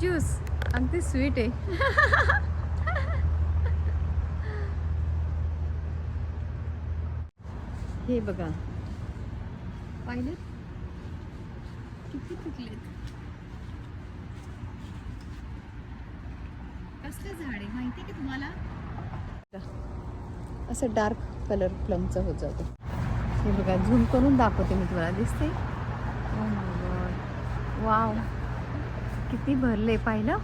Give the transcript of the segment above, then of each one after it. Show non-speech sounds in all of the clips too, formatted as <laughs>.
Juice. अगदी sweet आहे. हे बघा. पाहिलं किती पिकलेत कसलं झाड आहे? माहिती आहे का तुम्हाला? असं डार्क कलर प्लमचं होत जातो. हे बघा झूम करून दाखवते मी तुम्हाला. दिसते वाव oh किती भरले पाहिलं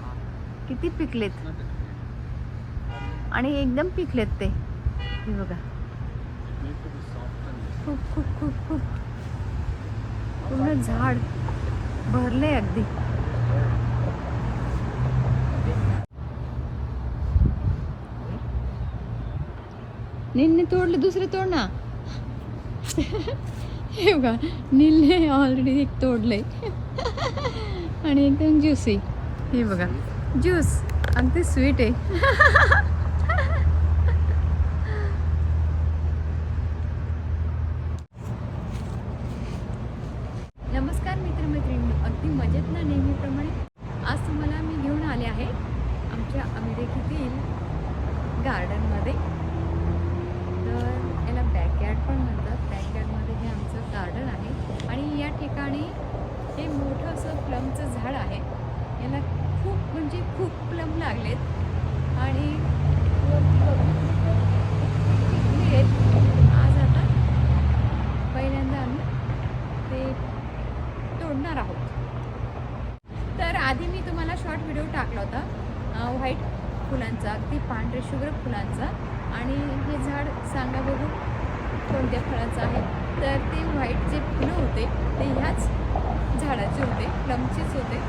किती पिकलेत? आणि एकदम पिकलेत ते. हे बघा. खूप खूप खूप खूप. पूर्ण झाड भरले अगदी. निन्ने तोडले दुसरे तोड ना. हे बघा नीलने ऑलरेडी एक तोडलंय. आणि एकदम ज्युसी हे बघा ज्यूस अगदी स्वीट आहे नमस्कार मित्रमैत्रिणी अगदी मजेत ना नेहमीप्रमाणे आज तुम्हाला मी घेऊन आले आहे आमच्या अमेरिकेतील गार्डनमध्ये तर याला बॅकयार्ड पण म्हणतात बॅकयार्डमध्ये हे आमचं गार्डन आहे आणि या ठिकाणी हे मोठं असं प्लमचं झाड आहे याला खूप म्हणजे खूप प्लम लागलेत. आणि वरती आहेत. आज आता पहिल्यांदा आम्ही ते तोडणार आहोत. तर आधी मी तुम्हाला शॉर्ट व्हिडिओ टाकला होता व्हाईट फुलांचा अगदी पांढरे शुभ्र फुलांचा. आणि हे झाड सांगा बघू कोणत्या फळाचं आहे. तर ते व्हाईट जे फुलं होते ते ह्याच झाडाचे होते प्लमचेच होते.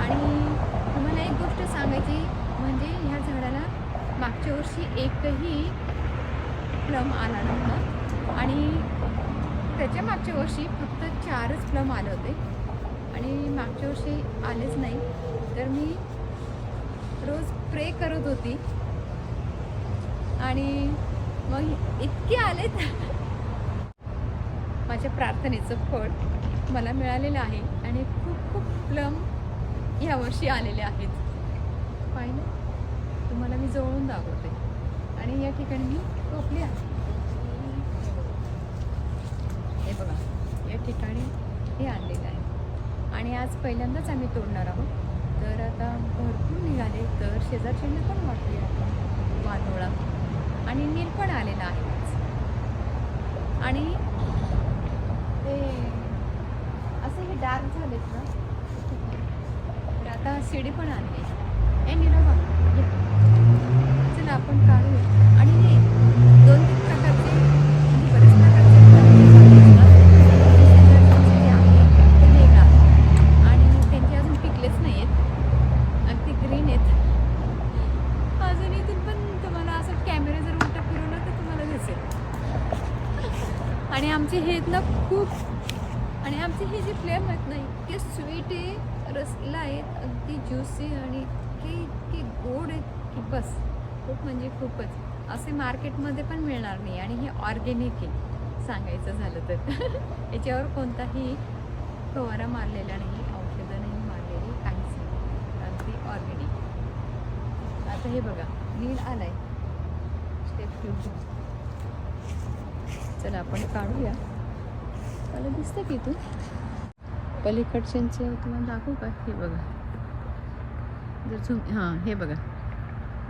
आणि तुम्हाला एक गोष्ट सांगायची म्हणजे ह्या झाडाला मागच्या वर्षी एकही प्लम आला नव्हता. आणि त्याच्या मागच्या वर्षी फक्त चारच प्लम आले होते. आणि मागच्या वर्षी आलेच नाही. तर मी रोज प्रे करत होती. आणि मग इतके आलेत माझ्या प्रार्थनेचं फळ मला मिळालेलं आहे. आणि खूप खूप प्लम यावर्षी आलेले आहेत. पाहिलं तुम्हाला मी जवळून दाखवते. आणि या ठिकाणी मी टोपली आहे. हे बघा या ठिकाणी हे आणलेलं आहे. आणि आज पहिल्यांदाच आम्ही तोडणार आहोत. तर आता भरपूर निघाले. तर शेजारच्यांना पण वाटली आता वानोळा. आणि नील पण आलेला आहे आज. आणि ते असे हे डार्क झालेत ना? आता शिडी पण आणली ए नीला बघ चला आपण काढू आणि खूप म्हणजे खूपच. असे मार्केटमध्ये पण मिळणार नाही आणि हे ऑर्गेनिक आहे सांगायचं झालं तर. <laughs> याच्यावर कोणताही फवारा मारलेला नाही औषधं नाही मारलेली काहीच नाही. अगदी ऑर्गेनिक. आता हे बघा नीड आलाय. स्टेप घेऊन चला आपण काढूया. मला दिसतं की तू पलीकडच्यांचे तुम्हाला दाखवू का? हे बघा. जर झुम हां हे बघा.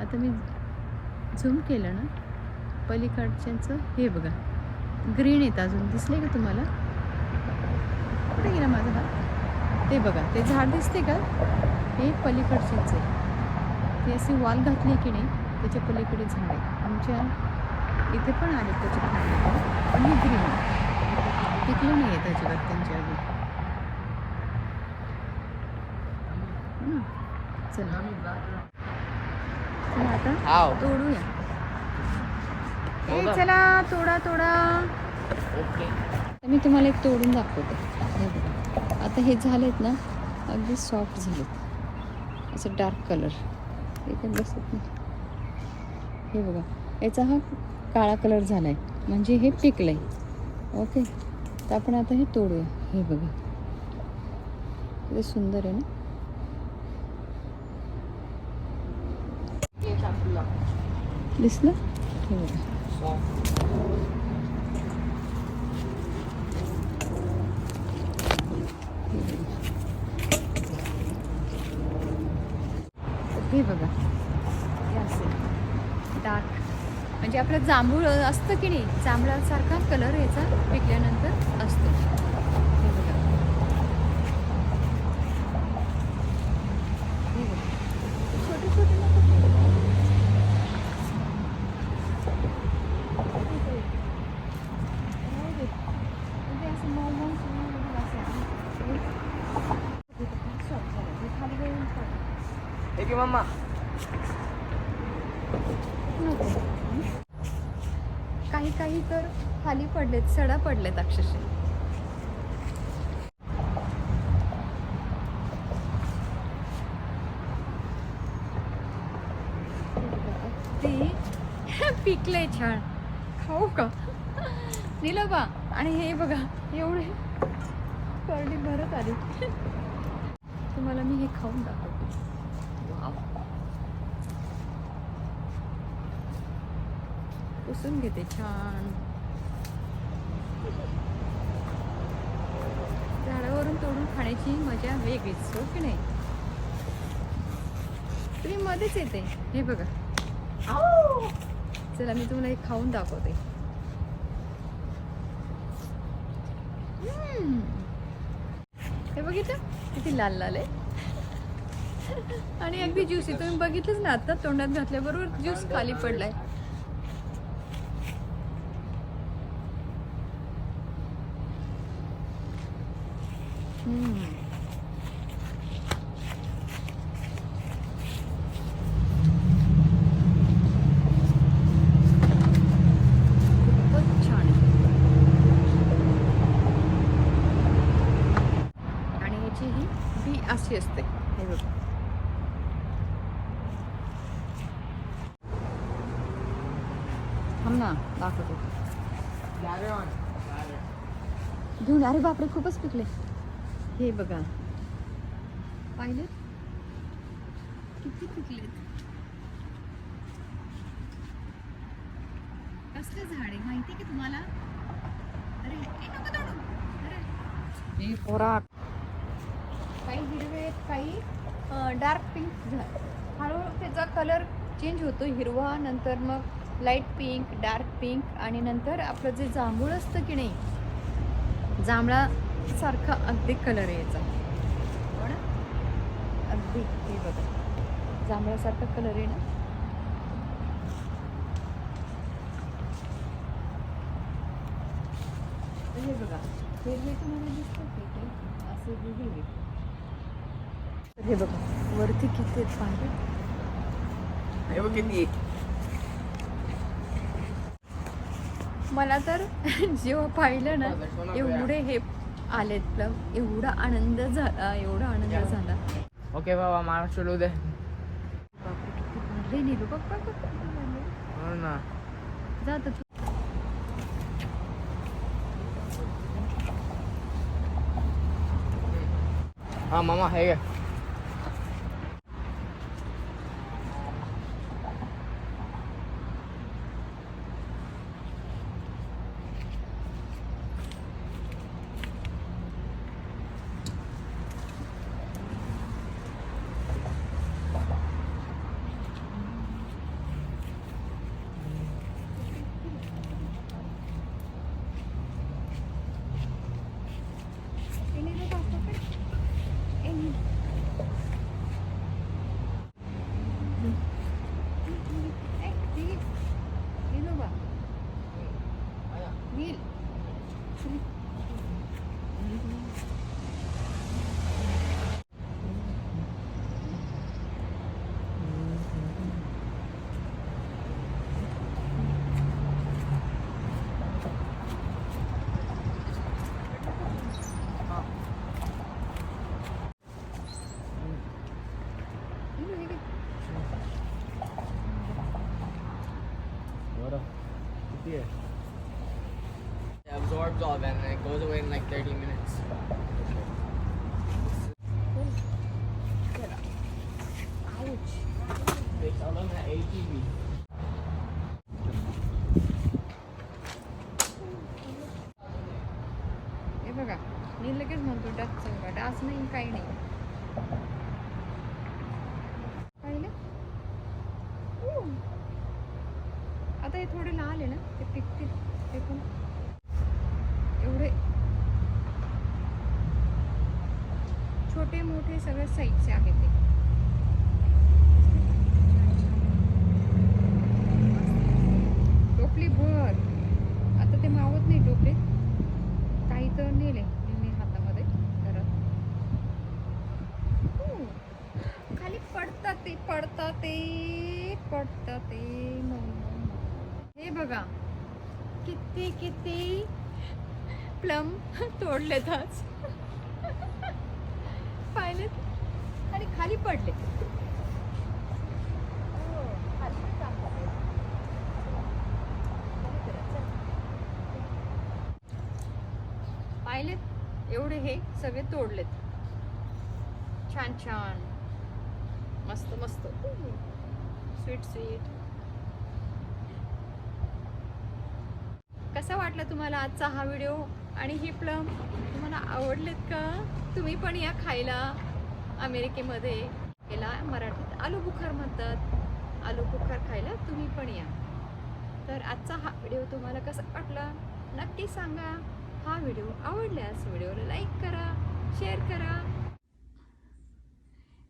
आता मी झूम केलं ना? पलीकडच्यांचं हे बघा. ग्रीन येतं अजून. दिसले का तुम्हाला? कुठे गेला माझा हात? ते बघा. ते झाड दिसते का? हे पलीकडचेच आहे. ते अशी वॉल घातली की नाही त्याच्या पलीकडे झाड आहे. आमच्या इथे पण आले त्याच्या आणि पण हे ग्रीन आहे. पिकलं नाही आहे त्याच्यावर त्यांच्या अजून हो चला. चला आता तोडूया. ए तोडा. चला तोडा तोडा. ओके. तर मी तुम्हाला एक तोडून दाखवते. हे बघा. आता हे झालेत ना अगदी सॉफ्ट झालेत. असं डार्क कलर हे पण बसत नाही. हे बघा. याचा हा काळा कलर झाला आहे म्हणजे हे पिकलं आहे ओके तर आपण आता हे तोडूया. हे बघा. सुंदर आहे ना? दिसलं? हे बघा. हे बघा हे असेल डार्क म्हणजे आपलं जांभूळ असतं की नाही? जांभळासारखा कलर याचा पिकल्यानंतर असतो हे बघा हे बघा. छोटे छोटे नको खाऊ. राहू दे. म्हणजे असं मऊ मऊ मऊ मऊ असं आहे. हे soft झालं. हे खाली गळून पडलं. मम्मा. काही काही तर खाली पडलेत सडा पडलेत अक्षरशः. ते पिकले छान. खाऊ का? दिलं बा. आणि हे बघा एवढे. करडी भरत आली. तुम्हाला मी हे खाऊन दाखवते वाव पुसून घेते छान झाडावरून तोडून खाण्याची मजा वेगळीच हो की नाही तुम्ही मध्येच येते हे बघा चला मी तुम्हाला हे खाऊन दाखवते. हे बघितलं किती लाल लाल आहे आणि अगदी ज्यूसी तुम्ही बघितलंच ना आता तोंडात घातल्याबरोबर ज्यूस खाली पडलाय हम्म. खूपच छान आहे आणि याची ही बी अशी असते हे बघ थांब ना दाखवतो घेऊन अरे बापरे खूपच पिकले. हे बघा. पाहिले? किती पिकलेत कसले झाड? आहे माहिती की तुम्हाला? अरे ए, नको तोडू. अरे. हे पोरा काही हिरवे आहेत काही डार्क पिंक हळूहळू त्याचा कलर चेंज होतो हिरवा नंतर मग लाइट पिंक डार्क पिंक आणि नंतर आपलं जे जांभूळ असतं की नाही? जांभळा सारखा अगदी कलर यायचा. ना अगदी हे बघा. जांभळासारखा कलर आहे ना? हे बघा. हिरवे तुम्हाला दिसतं असे हे तर हे बघा. वरती किती आहेत किती मला तर <laughs> जेव्हा पाहिलं ना एवढे हे आलेत. एवढा आनंद झाला एवढा आनंद झाला. ओके बाबा किती भरले. हो ना. हा मामा हे घे. job and it goes away in like 30 minutes. Ouch. They sell them at ATV. हे बघा मी लगेच म्हणतो डास सांगा डास नाही काही नाही पाहिलं आता हे थोडे लाल आहे ना ते पिकतील ते पण छोटे मोठे सगळ्या साईजचे आहेत ते टोपली भर. आता ते मावत नाही टोपले. काही तर नेले मी हातामध्ये घरात हो. खाली पडतात ते पडतात ते पडतात ते. हे बघा. किती किती प्लम <laughs> तोडलेत आज. पाहिलेत आणि खाली पडले. हो, खाली पाहिलेत एवढे हे सगळे तोडलेत. छान छान. मस्त मस्त. स्वीट स्वीट कसा वाटला तुम्हाला आजचा हा व्हिडिओ? आणि ही प्लम तुम्हाला आवडलेत का? तुम्ही पण या खायला अमेरिकेमध्ये. याला मराठीत आलू बुखार म्हणतात. आलू बुखार खायला तुम्ही पण या. तर आजचा हा व्हिडिओ तुम्हाला कसा वाटला? नक्की सांगा. हा व्हिडिओ आवडल्यास व्हिडिओला लाईक करा शेअर करा.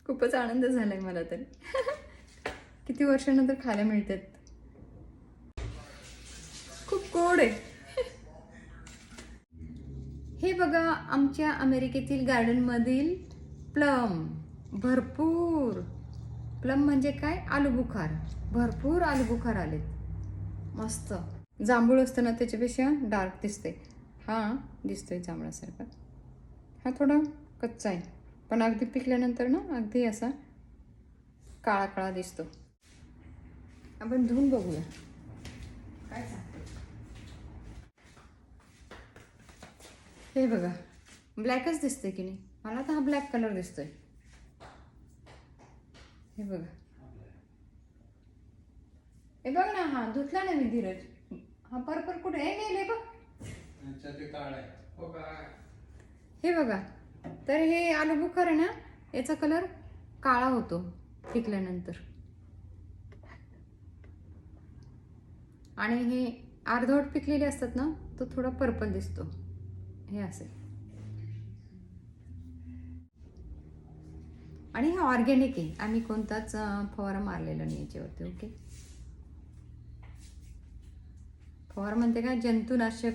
खूपच आनंद झाला आहे मला तर. <laughs> किती वर्षानंतर खायला मिळतात. कोड आहे? हे बघा आमच्या अमेरिकेतील गार्डनमधील प्लम. भरपूर. प्लम म्हणजे काय? आलूबुखार. भरपूर आलूबुखार आलेत. मस्त. जांभूळ असतं ना त्याच्यापेक्षा डार्क दिसते हा दिसतोय जांभळासारखा. हा थोडा कच्चा आहे. पण अगदी पिकल्यानंतर ना अगदी असा काळा काळा दिसतो. आपण धुवून बघूया. काय हे बघा ब्लॅकच दिसतंय की नाही? मला तर हा ब्लॅक कलर दिसतोय. हे बघा. हे बघ ना हा धुतला ना मी धीरज. हा पर्पल कुठे आहे? गेले बघ. हे बघा. तर हे आलू बुखार आहे ना याचा कलर काळा होतो पिकल्यानंतर. आणि हे अर्धवट पिकलेले असतात ना तो थोडा पर्पल दिसतो. हे असेल. आणि हे ऑर्गॅनिक आहे. आम्ही कोणताच फवारा मारलेला नाही याच्यावरती ओके? फवारा म्हणते का जंतुनाशक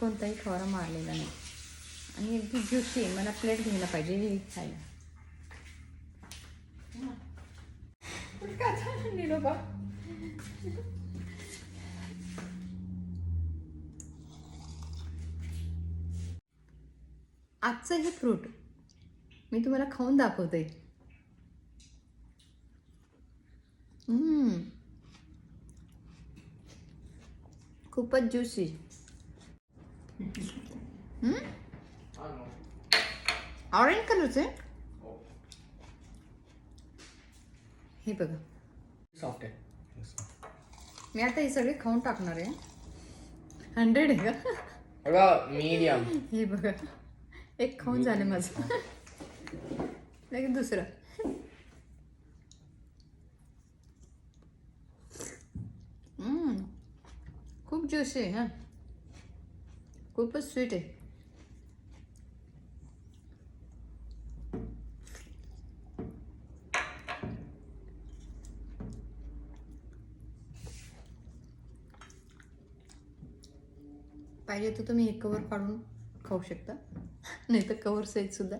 कोणताही फवारा मारलेला नाही. आणि अगदी ज्युशी आहे मला प्लेट घ्यायला पाहिजे हे खायला. निरोबा आजचं हे फ्रूट मी तुम्हाला खाऊन दाखवते. खूपच ज्युसी ऑरेंज कलरचे हे बघा. Soft आहे. मी आता हे सगळे खाऊन टाकणार आहे. हंड्रेड आहे का? medium? हे बघा. एक खाऊन झालं माझं. लगेच दुसरं. खूप ज्यूसी आहे हा. खूपच स्वीट आहे. पाहिजे तर तुम्ही एक कवर काढून खाऊ शकता. नाही तर कवर सहित सुद्धा